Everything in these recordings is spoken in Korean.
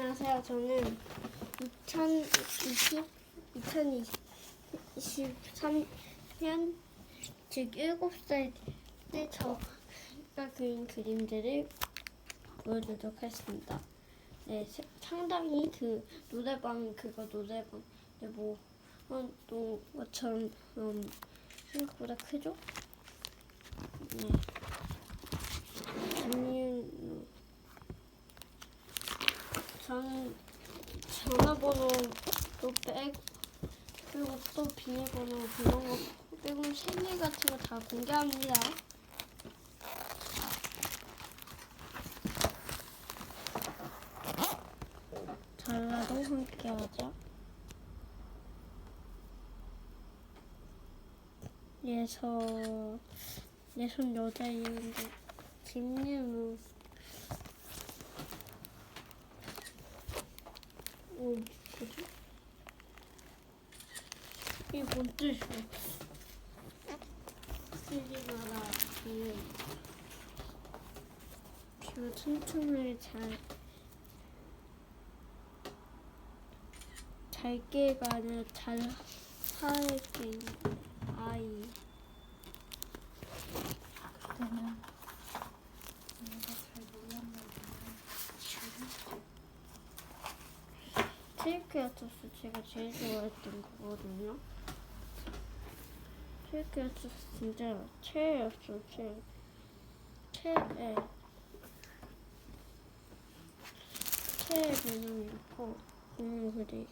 안녕하세요. 저는 2020, 2023년 즉 7살 때 저가 그린 그림들을 보여드리도록 하겠습니다. 네, 세- 상당히 그 노래방 그거 노래방 네, 뭐 것처럼 음, 생각보다 크죠? 네. 김윤 저는 전화번호도 빼고 그리고 또 비밀번호 그런 거 빼고 생일 같은 거 다 공개합니다. 전라도 함께 하자. 예서 예선 여자 이름인데 김윤우 어, 뭐지? 이게 뭔 뜻이야? 쓰지 마라. 비유. 비유 틈틈을 잘, 잘게가 아니라 잘 살게 아이. 그때는 내가 잘 몰랐나 트리케라토스 제가 제일 좋아했던 거거든요. 트리케라토스 진짜 최애였어, 최애. 최애. 최애 개념이고, 음, 그리.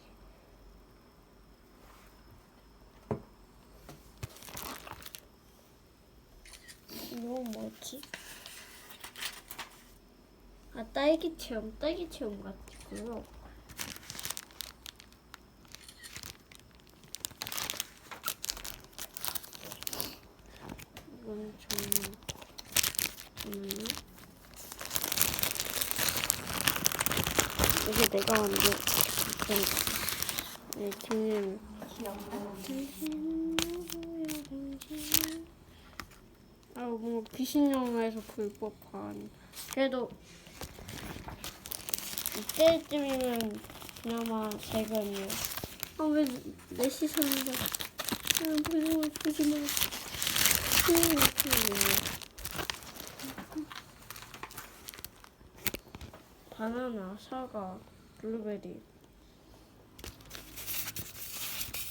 이거 뭐지? 아, 딸기 체험, 딸기 체험 같고요. 이건 좀 잠깐만요. 이게 내가 만든 네, 등을 누구야 당신 아 뭔가 귀신 영화에서 볼 법한 그래도 이때쯤이면 그나마 재간이에요 아왜 내 시선인데 그냥 보고 보지 마 바나나, 사과, 블루베리.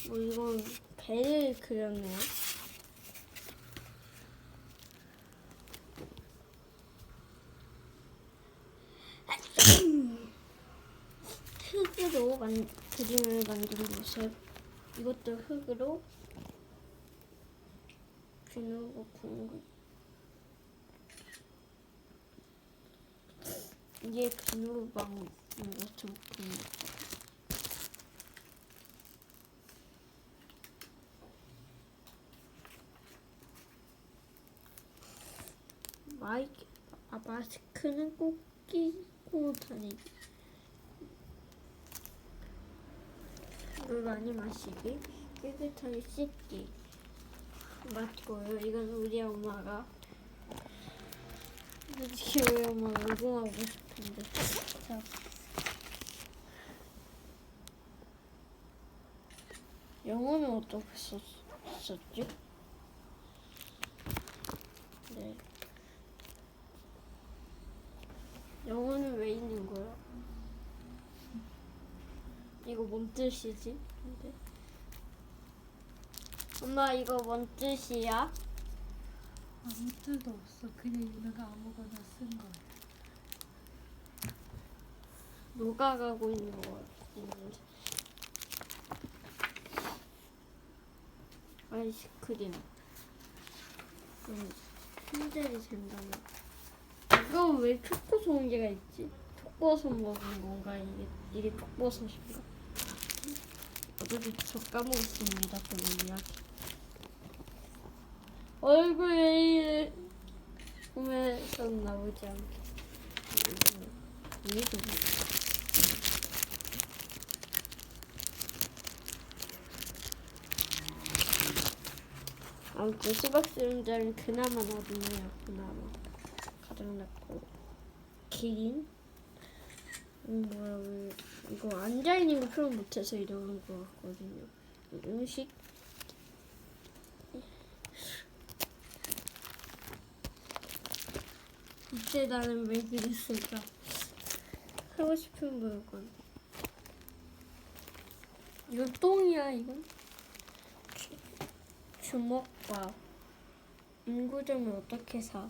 뭐 이건 배를 그렸네요. 흙으로 만, 그림을 만든 모습. 이것도 흙으로 비누고 붕 이게 비누로 막는 것좀 붕 마이크 아 마스크는 꼭 끼고 다니기 물 많이 마시기 깨끗하게 씻기 맞고요. 이건 우리 엄마가 솔직히 우리 엄마 녹음하고 싶은데 자. 영어는 어떻게 썼, 썼지? 네. 영어는 왜 있는 거야? 이거 뭔 뜻이지? 근데 엄마 이거 뭔 뜻이야? 아무 뜻도 없어. 그냥 누가 아무거나 쓴 거야. 녹아가고 있는 거 있는데 아이스크림 음, 힘들이 된다면 이거 왜 초코 송이가 있지? 초코손 먹은 건가 이게 이게 초코손인가? 어차피 저 까먹었습니다 그런 이야기 얼굴 왜 이래? 꿈에서 나오지 않게. 아무튼 수박 수영장은 그나마 낫네요. 그나마 가장 낫고. 기린? 음, 뭐야 왜 이거 앉아 있는 거 표현 못해서 이러는 거 같거든요. 음식 이때 나는 왜 그랬을까? 하고 싶은 물건. 이건 똥이야 이건. 주- 주먹밥. 인구점을 어떻게 사?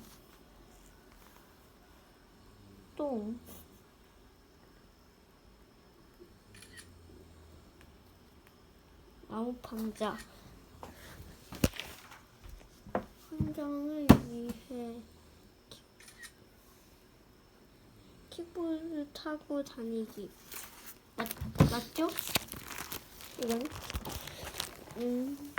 똥. 나무 판자. 환경을 위해 킥보드 타고 다니기. 맞, 맞죠? 이건? 음.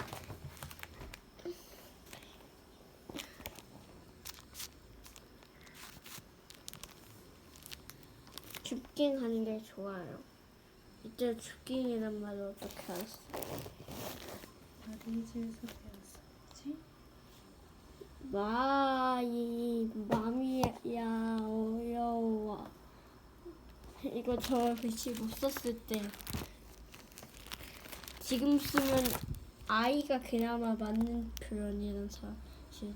줍깅 하는 게 좋아요. 이때 줍깅이란 말을 어떻게 알았어? 마리즈에서 배웠었지? 마이 맘이야 어려워. 이거 저 글씨 못 썼을 때 지금 쓰면 아이가 그나마 맞는 표현이란 사실.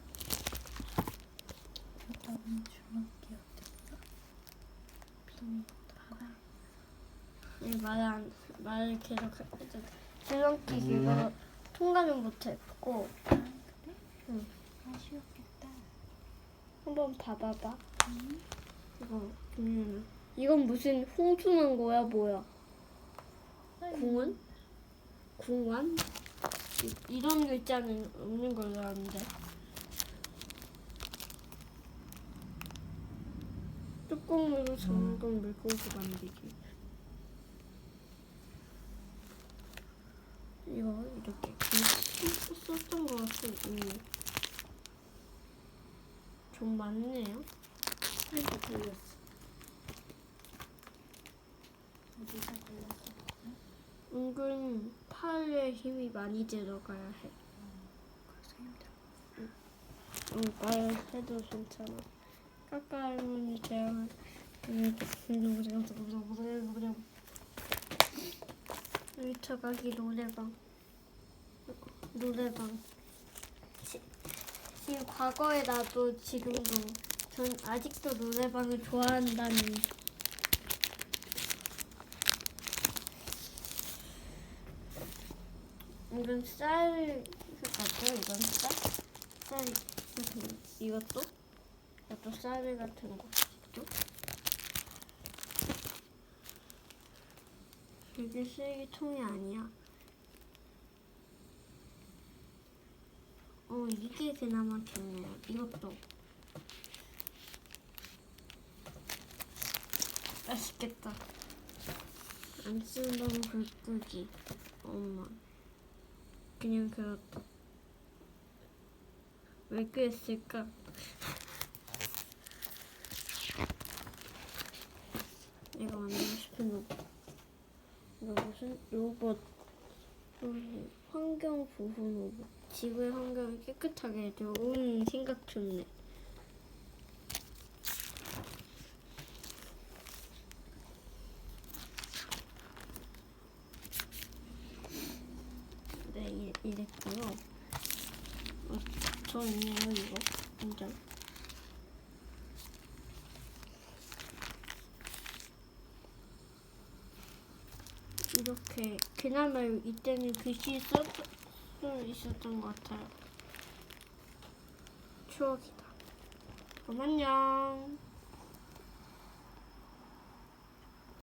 이 말안 말을 계속. 줄넘기 그거 통과는 못했고 아? 응. 아쉬웠겠다. 한번 봐봐봐. 응? 이거 보면은 이건 무슨 홍수난 거야 뭐야? 궁은? 궁완? 이- 이런 글자는 없는 걸로 아는데. 뚜껑으로 잠깐 물고기 만들기. 이거 이렇게 글씨 썼던 것. 이미. 좀 많네요. 살짝 걸렸어. 어디가 걸렸어? 은근 팔에 힘이 많이 들어가야 해. 그래서 힘들어. 응, 말 해도 괜찮아. 깎아주면 제가 일차 가기 노래방 노래방 지, 지금 과거에 나도 지금도 전 아직도 노래방을 좋아한다니 이건 쌀 같아요 이건 쌀? 쌀 무슨 이것도? 이것도 쌀 같은 거 있죠? 이게 쓰레기통이 아니야. 어 이게 그나마 좋네요. 이것도 맛있겠다. 안불 끄기. 엄마. 그냥 그렇다. 왜 그랬을까? 내가 만들고 싶은 로봇. 이거 무슨 로봇? 환경 보호 로봇. 지구의 환경을 깨끗하게 해줘. 온 생각 좋네. 네, 이- 이랬고요. 어, 저 있네요, 이거. 진짜. 이렇게 그나마 이때는 글씨 쓸수 있었던 것 같아요. 추억이다. 그럼 안녕.